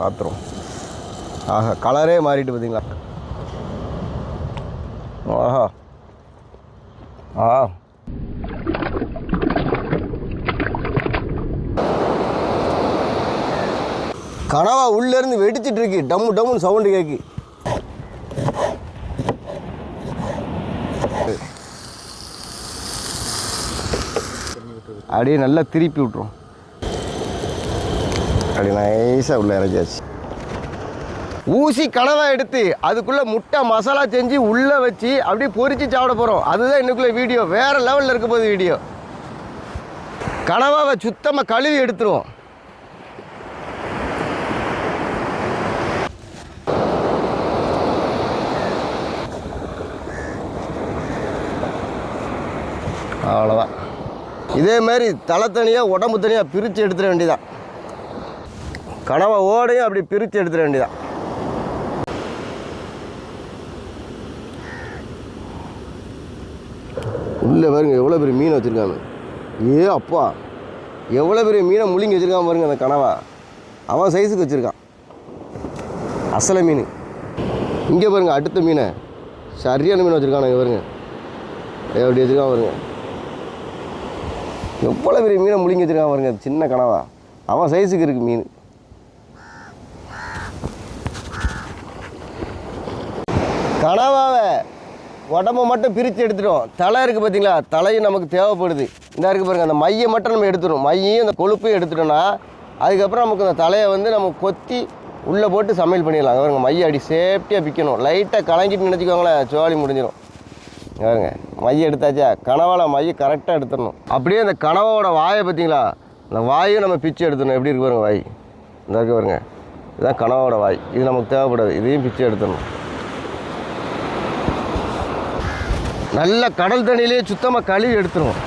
பார்த்துருவோம். ஆஹா கலரே மாறிட்டு பார்த்தீங்களா? ஆஹா. ஆ. கனவா உள்ளேருந்து வெடிச்சிட்டு இருக்கு. டம்மு டம்முன்னு சவுண்டு கேக்கு. அப்படியே நல்லா திருப்பி விட்டுரும். அப்படி நைஸாக உள்ள இறக்கியாச்சு ஊசி கனவா எடுத்து அதுக்குள்ளே முட்டை மசாலா செஞ்சு உள்ளே வச்சு அப்படியே பொறிச்சு சாப்பிட போகிறோம் அதுதான் இன்னைக்குள்ள வீடியோ வேறு லெவலில் இருக்க போகுது வீடியோ கனவாவை சுத்தமாக கழுவி எடுத்துருவோம். அவ்வளோதான் இதே மாதிரி தலை தனியாக உடம்பு தனியாக பிரித்து எடுத்துட வேண்டியதான் கனவை ஓடையும் அப்படி பிரித்து எடுத்துட வேண்டியதான் உள்ளே பாருங்க எவ்வளோ பெரிய மீன் வச்சுருக்காங்க. ஏ அப்பா. எவ்வளோ பெரிய மீனை முழுங்கி வச்சுருக்கான் பாருங்க அந்த கனவா. அவன் சைஸுக்கு வச்சுருக்கான். அசலை மீன். இங்கே பாருங்க அடுத்த மீனை. சரியான மீன் வச்சுருக்கானுங்க பாருங்க. எப்படி வச்சுருக்கான் பாருங்க. எவ்வளோ பெரிய மீனை முழுங்கி வச்சுருக்கான் பாருங்க சின்ன கனவா. அவன் சைஸுக்கு இருக்குது மீன். கனவாவை. உடம்ப மட்டும் பிரித்து எடுத்துட்டோம். தலை இருக்குது பார்த்தீங்களா தலையும் நமக்கு தேவைப்படுது. இந்த இருக்குது பாருங்கள் அந்த மையை மட்டும் நம்ம எடுத்துடும் மையையும் அந்த கொழுப்பையும் எடுத்துட்டோம்னா அதுக்கப்புறம் நமக்கு அந்த தலையை வந்து நம்ம கொத்தி உள்ளே போட்டு சமையல் பண்ணிடலாம். பாருங்க மைய அடி சேஃப்டியாக பிக்கணும். லைட்டாக கலங்கிட்டு நினச்சிக்கோங்களேன் சோழி முடிஞ்சிடும். பாருங்க மைய எடுத்தாச்சா? கனவால் மைய கரெக்டாக எடுத்துடணும். அப்படியே அந்த கனவோட வாயை பார்த்தீங்களா அந்த வாயும் நம்ம பிச்சு எடுத்துடணும். எப்படி இருக்கு பாருங்க வாய்? இந்த இருக்கு பாருங்க இதுதான் கனவோட வாய். இது நமக்கு தேவைப்படாது. இதையும் பிச்சு எடுத்துடணும். நல்ல கடல் தண்ணியிலே சுத்தமாக கழுவி எடுத்துருவோம்.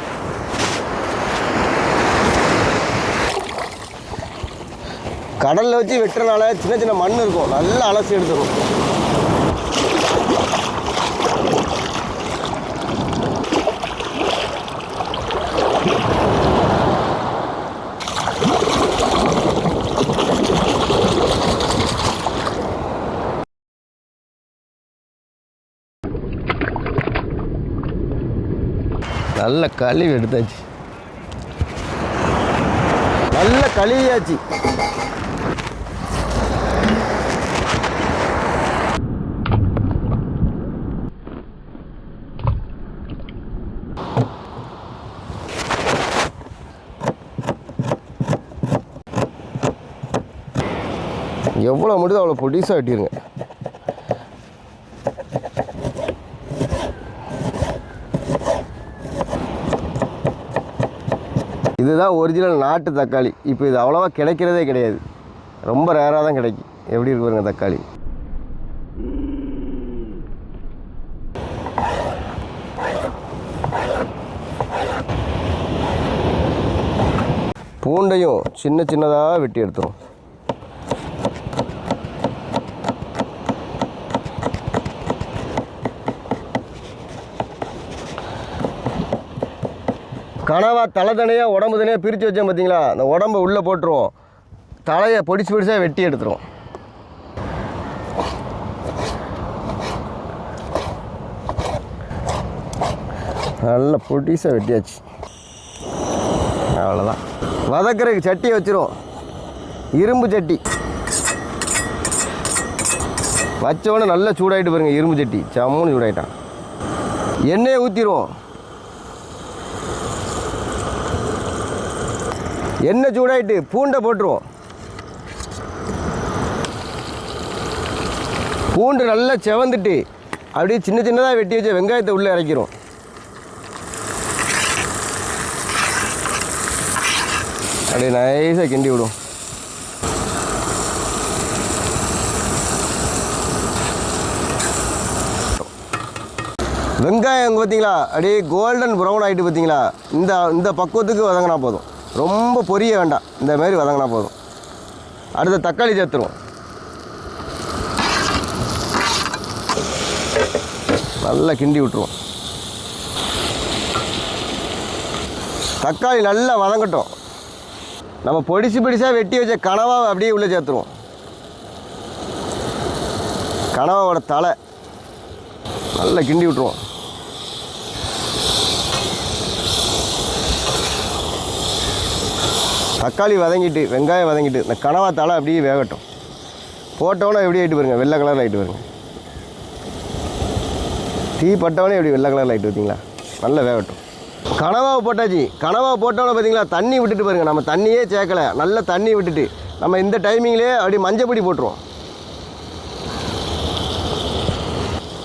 கடலில் வச்சு வெட்டுறனால சின்ன சின்ன மண் இருக்கும். நல்லா அலசி எடுத்துரும் நல்ல கழுவி எடுத்தாச்சு. நல்ல கழுவியாச்சு. எவ்வளோ முடியுதோ அவ்வளோ பொடிசாக வெட்டிடுங்க இதுதான் ஒரிஜினல் நாட்டு தக்காளி. இப்போ இது அவ்வளோவா கிடைக்கிறதே கிடையாது. ரொம்ப ரேராக தான் கிடைக்கும். எப்படி இருக்கு பாருங்க தக்காளி. பூண்டையும் சின்ன சின்னதாக வெட்டி எடுத்துரும் கனவா தலை தனியாக உடம்பு தனியாக பிரித்து வச்சேன் பார்த்தீங்களா அந்த உடம்பை உள்ளே போட்டுருவோம். தலையை பொடிச்சு பொடிசாக வெட்டி எடுத்துருவோம். நல்ல பொடிசாக வெட்டியாச்சு. அவ்வளோதான் வதக்கிறதுக்கு சட்டியை வச்சிருவோம். இரும்பு சட்டி. வச்சவொடனே நல்லா சூடாகிட்டு பாருங்கள் இரும்பு சட்டி. சம்முன்னு சூடாயிட்டான். எண்ணெயை ஊற்றிடுவோம் எண்ணெய் சூடாயிட்டு பூண்டை போட்டுருவோம். பூண்டு நல்லா செவந்துட்டு அப்படியே சின்ன சின்னதாக வெட்டி வச்ச வெங்காயத்தை உள்ளே இறக்கிறோம் அப்படியே நைஸாக கிண்டி விடும். வெங்காயம் பார்த்தீங்களா அப்படியே கோல்டன் ப்ரௌன் ஆகிட்டு பார்த்தீங்களா இந்த இந்த பக்குவத்துக்கு வதங்கினா போதும். ரொம்ப பொரிய வேண்டாம். இந்த மாதிரி வதங்கினா போதும். அடுத்த தக்காளி சேர்த்துருவோம். நல்லா கிண்டி விட்டுருவோம். தக்காளி நல்லா வதங்கட்டும். நம்ம பொடிசு பொடிசாக வெட்டி வச்ச கனவாவை அப்படியே உள்ளே சேர்த்துருவோம். கனவாவோட தலை நல்லா கிண்டி விட்ருவோம் தக்காளி வதங்கிட்டு வெங்காயம் வதங்கிட்டு இந்த கனவா தலை அப்படியே வேகட்டும். போட்டவனே எப்படி ஆகிட்டு பாருங்க வெள்ளை கலரில் ஆகிட்டு பாருங்க. டீ பட்டவனே எப்படி வெள்ளை கலரில் ஆகிட்டு பார்த்தீங்களா நல்லா வேகட்டும். கனவாவை போட்டாச்சு. கனவாவை போட்டவொன்னே பார்த்தீங்களா தண்ணி விட்டுட்டு பாருங்க நம்ம தண்ணியே சேர்க்கலை. நல்ல தண்ணி விட்டுட்டு நம்ம இந்த டைமிங்லேயே அப்படியே மஞ்சப்பொடி போட்டுருவோம்.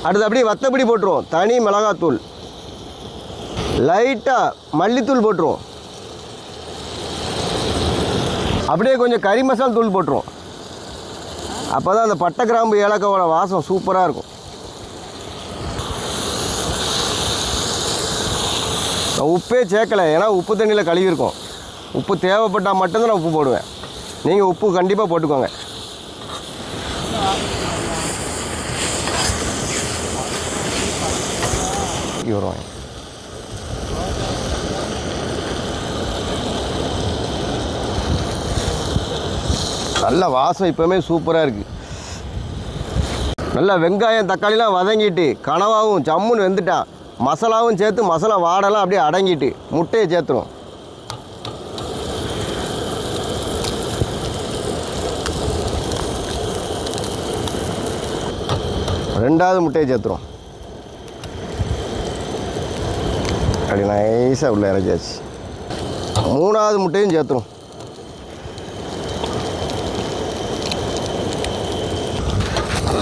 அடுத்து அப்படியே வத்தப்பொடி போட்டுருவோம். தனி மிளகாத்தூள். லைட்டாக மல்லித்தூள் போட்டுருவோம். அப்படியே கொஞ்சம் கறி மசால் தூள் போட்டுருவோம். அப்போ தான் அந்த பட்டை கிராம்பு ஏலக்காவோட வாசம் சூப்பராக இருக்கும். உப்பே சேர்க்கலை ஏன்னா உப்பு தண்ணியில் கழுவிருக்கோம் உப்பு தேவைப்பட்டால் மட்டும்தான் நான் உப்பு போடுவேன். நீங்கள் உப்பு கண்டிப்பாக போட்டுக்கோங்க. இங்கே நல்ல வாசம் இப்போவுமே சூப்பராக இருக்குது நல்லா வெங்காயம் தக்காளிலாம் வதங்கிட்டு கனவாகவும் ஜம்முன்னு வெந்துட்டான் மசாலாவும் சேர்த்து மசாலா வாடெல்லாம் அப்படியே அடங்கிட்டு முட்டையை சேர்த்துரும். ரெண்டாவது முட்டையை சேர்த்துரும். அப்படி நைஸாக உள்ள இறஞ்சாச்சு மூணாவது முட்டையும் சேர்த்துரும்.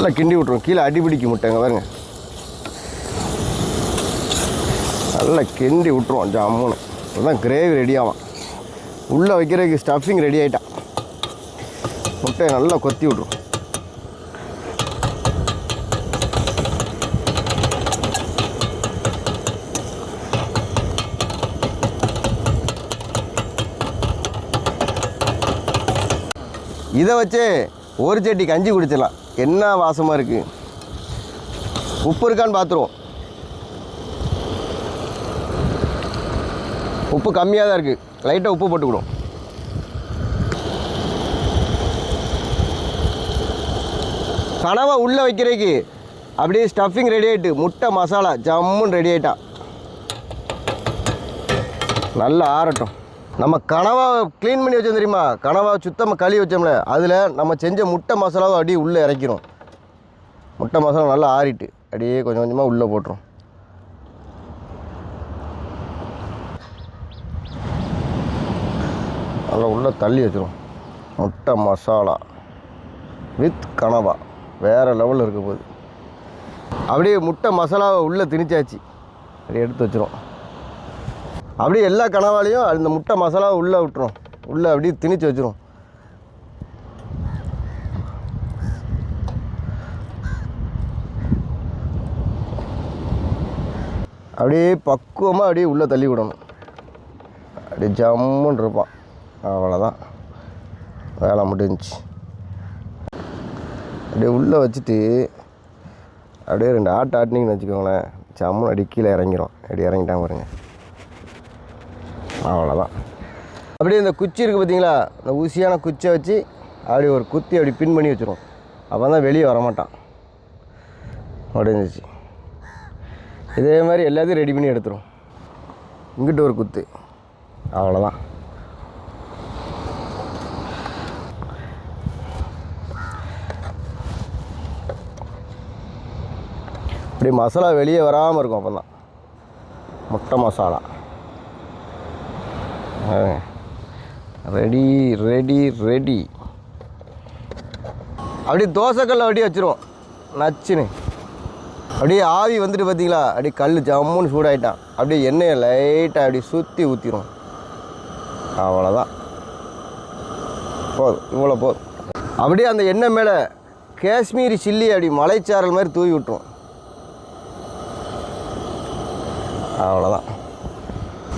நல்லா கிண்டி விட்ருவோம் கீழே அடிபிடிக்கு முட்டைங்க பாருங்க. நல்லா கிண்டி விட்ருவோம் ஜம்முன்னு அதுதான் கிரேவி ரெடி ஆகும் உள்ளே வைக்கிறதுக்கு ஸ்டஃபிங் ரெடி ஆகிட்டான் முட்டையை நல்லா கொத்தி விட்ருவோம் இதை வச்சு ஒரு செட்டி கஞ்சி குடிச்சிடலாம். என்ன வாசமாக இருக்குது உப்பு இருக்கான்னு பார்த்துருவோம் உப்பு கம்மியாக தான் இருக்குது லைட்டாக உப்பு போட்டுக்கிடும் கனவை உள்ளே வைக்கிறதுக்கு அப்படியே ஸ்டஃபிங் ரெடி ஆகிட்டு முட்டை மசாலா ஜம்முன்னு ரெடி ஆகிட்டான் நல்லா ஆறட்டும். நம்ம கனவாவை க்ளீன் பண்ணி வச்சோம் தெரியுமா? கனவாக சுத்தமாக கழுவி வச்சோம்ல அதில் நம்ம செஞ்ச முட்டை மசாலாவை அப்படியே உள்ளே இறக்கிறோம் முட்டை மசாலா நல்லா ஆறிட்டு அப்படியே கொஞ்சம் கொஞ்சமாக உள்ளே போட்டுரும். நல்லா உள்ளே தள்ளி வச்சிரும். முட்டை மசாலா வித் கனவா. வேறு லெவலில் இருக்க போகுது. அப்படியே முட்டை மசாலாவை உள்ளே திணிச்சாச்சு. அப்படியே எடுத்து வச்சிரும். அப்படியே எல்லா கனவாலையும் அந்த முட்டை மசாலா உள்ளே விட்டுரும். உள்ளே அப்படியே திணிச்சு வச்சிரும். அப்படியே பக்குவமாக அப்படியே உள்ளே தள்ளி விடணும். அப்படியே ஜம்முன்னு இருப்பான். அவ்வளோதான் வேலை முடிஞ்சு அப்படியே உள்ளே வச்சுட்டு அப்படியே ரெண்டு ஆட்டு ஆட்டினீங்கன்னு வச்சுக்கோங்களேன். ஜம்முன்னு அடி கீழே இறங்கிரும். அப்படி இறங்கிட்டான் பாருங்கள் அவ்வளோதான் அப்படியே இந்த குச்சி இருக்குது பார்த்தீங்களா இந்த ஊசியான குச்சியை வச்சு அப்படி ஒரு குத்தி அப்படி பின் பண்ணி வச்சுருவோம். அப்போ தான் வெளியே வரமாட்டான். முடிஞ்சிச்சு. இதே மாதிரி எல்லாத்தையும் ரெடி பண்ணி எடுத்துரும் இங்கிட்டு ஒரு குத்து. அவ்வளோதான் இப்படி மசாலா வெளியே வராமல் இருக்கும் அப்போ தான் முட்டை மசாலா. Ready ready ready. அப்படியே தோசைக்கல்ல அப்படியே வச்சிருவோம். நச்சுன்னு. அப்படியே ஆவி வந்துட்டு பார்த்தீங்களா அப்படியே கல் ஜம்முன்னு சூடாயிட்டான். அப்படியே எண்ணெயை லைட்டாக அப்படியே சுற்றி ஊற்றிடும் அவ்வளோதான் போதும் இவ்வளோ போதும். அப்படியே அந்த எண்ணெய் மேலே காஷ்மீரி சில்லி அப்படி மலைச்சாரல் மாதிரி தூவி விட்டுரும். அவ்வளோதான்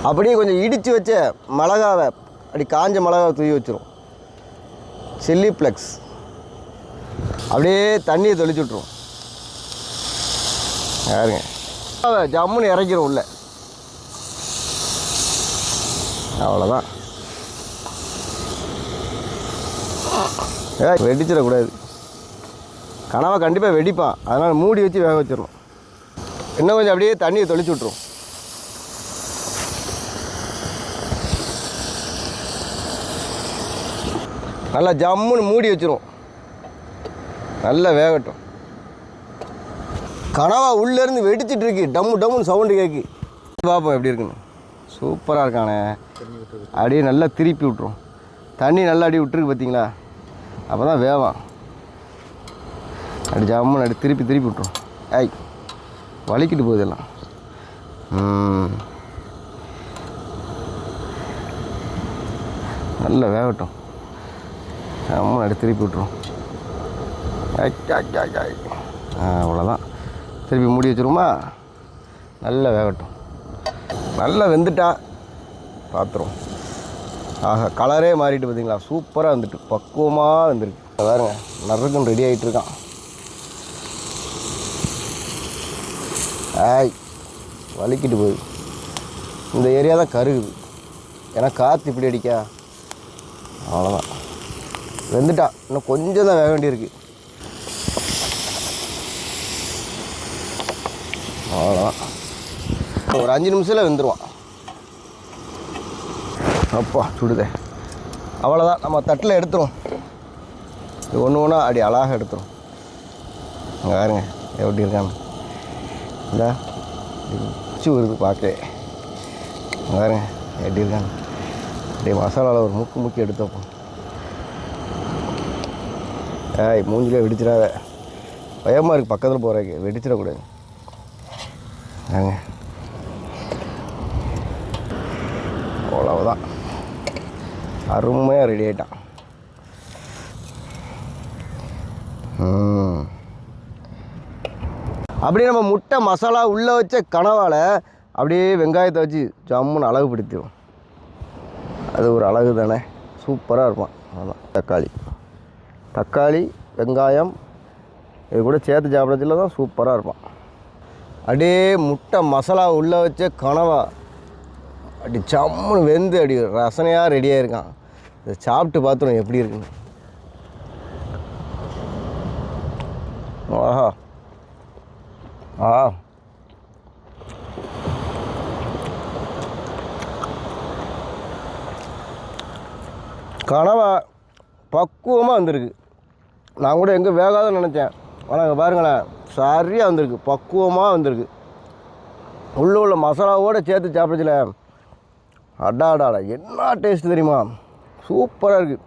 அப்படியே கொஞ்சம் இடித்து வச்ச மிளகாவை அப்படி காஞ்ச மிளகாவை தூவி வச்சிரும். சில்லி ஃப்ளெக்ஸ் அப்படியே தண்ணியை தெளிச்சு விட்ருவோம் யாருங்க ஜம்முன்னு இறக்கிறோம் உள்ள. அவ்வளோதான் ஏ வெடிச்சிடக்கூடாது. கனவை கண்டிப்பாக வெடிப்பான். அதனால் மூடி வச்சு வேக வச்சிடணும். இன்னும் கொஞ்சம் அப்படியே தண்ணியை தொளிச்சு விட்ருவோம் நல்லா ஜம்முன்னு மூடி வச்சிரும். நல்லா வேகட்டும். கனவா உள்ளேருந்து வெடிச்சிட்டு இருக்கு. டம்மு டம்முன்னு சவுண்டு கேட்கு பார்ப்போம் எப்படி இருக்குன்னு. சூப்பராக இருக்கானே. அப்படியே நல்லா திருப்பி விட்ரும் தண்ணி நல்லா அடி விட்டுருக்கு பார்த்தீங்களா? அப்போ தான் வேவான். அப்படி ஜம்முன்னு அப்படி திருப்பி திருப்பி விட்ரும் ஐய் வலிக்கிட்டு போகுது எல்லாம். நல்லா வேகட்டும். நம்ம அப்படி திருப்பி விட்டுரும். அவ்வளோதான் திருப்பி மூடி வச்சிருமா நல்லா வேகட்டும். நல்லா வெந்துட்டா பார்த்துருவோம் ஆஹா கலரே மாறிட்டு பார்த்தீங்களா சூப்பராக வந்துட்டு பக்குவமாக வந்துருக்கு. பாருங்க நறுக்கும் ரெடி ஆகிட்டு இருக்கான். ஆய் வலிக்கிட்டு போய் இந்த ஏரியா தான் கருகுது. ஏன்னா காற்று இப்படி அடிக்கா? அவ்வளோதான் வெந்துட்டா. இன்னும் கொஞ்சம் தான் வேக வேண்டியிருக்கு. அவ்வளோதான் ஒரு அஞ்சு நிமிஷத்தில் வெந்துருவான். அப்பா சுடுதே. அவ்வளோதான் நம்ம தட்டில் எடுத்துரும் இது ஒன்று ஒன்றா அடி அழகாக எடுத்துரும் இங்க பாருங்க எப்படி இருக்கான்னு. இல்லை உச்சி வருது பார்க்க இங்க பாருங்க எப்படி இருக்கான்னு. அப்படியே மசாலாவில் ஒரு முக்கு முக்கி எடுத்தப்போ ஏய் மூஞ்சிலே வெடிச்சிடாத. பயமாக இருக்குது பக்கத்தில் போகிறக்கு வெடிச்சிடக்கூடாது. ஏங்க. அவ்வளவுதான். அருமையாக ரெடி ஆகிட்டான் அப்படியே நம்ம முட்டை மசாலா உள்ளே வச்ச கனவால் அப்படியே வெங்காயத்தை வச்சு ஜம்முன்னு அழகுபடுத்திடும் அது ஒரு அழகு தானே சூப்பராக இருப்பான். அதான் தக்காளி. தக்காளி வெங்காயம் இது கூட சேர்த்து சாப்பிடச்சில தான் சூப்பராக இருப்பான். அப்படியே முட்டை மசாலா உள்ளே வச்ச கனவா அப்படி சம்முன்னு வெந்து அப்படி ரசனையாக ரெடியாக இருக்கான் இதை சாப்பிட்டு பார்த்துரும் எப்படி இருக்குன்னு. ஆஹா. ஆ. கனவா பக்குவமாக வந்திருக்கு. நான் கூட எங்கே வேகாத நினச்சேன். ஆனால் இங்கே பாருங்களேன் சரியாக வந்திருக்கு. பக்குவமாக வந்திருக்கு. உள்ளே உள்ள மசாலாவோடு சேர்த்து சாப்பிடுச்சுல. அடா அடாடா என்ன டேஸ்ட் தெரியுமா? சூப்பராக இருக்குது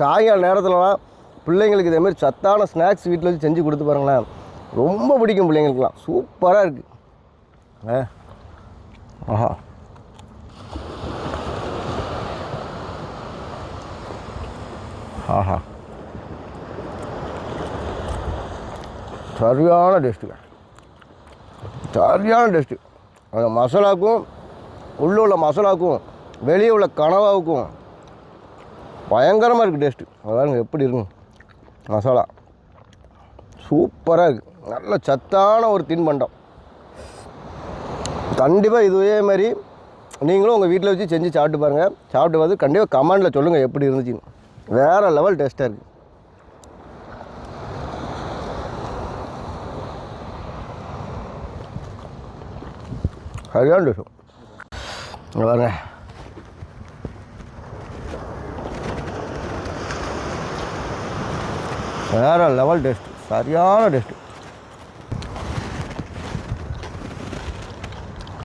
சாயங்கால நேரத்துலலாம் பிள்ளைங்களுக்கு இதேமாரி சத்தான ஸ்நாக்ஸ் வீட்டில் வச்சு செஞ்சு கொடுத்து பாருங்களேன். ரொம்ப பிடிக்கும் பிள்ளைங்களுக்குலாம் சூப்பராக இருக்குது ஆ. ஆஹா. ஆஹா. சரியான டேஸ்ட்டுங்க சரியான டேஸ்ட்டு அந்த மசாலாவுக்கும் உள்ளே உள்ள மசாலாவுக்கும் வெளியே உள்ள கனவாவுக்கும் பயங்கரமாக இருக்குது டேஸ்ட்டு பாருங்க எப்படி இருக்கும் மசாலா. சூப்பராக இருக்குது நல்ல சத்தான ஒரு தின்பண்டம். கண்டிப்பாக இதுவே மாதிரி நீங்களும் உங்கள் வீட்டில் வச்சு செஞ்சு சாப்பிட்டு பாருங்கள் சாப்பிட்டு பார்த்து கண்டிப்பாக கமெண்டில் சொல்லுங்கள் எப்படி இருந்துச்சுன்னு. வேறு லெவல் டேஸ்ட்டாக இருக்குது சரியான டேஸ்ட் வேறு வேறு லெவல் டேஸ்ட்டு சரியான டேஸ்ட்டு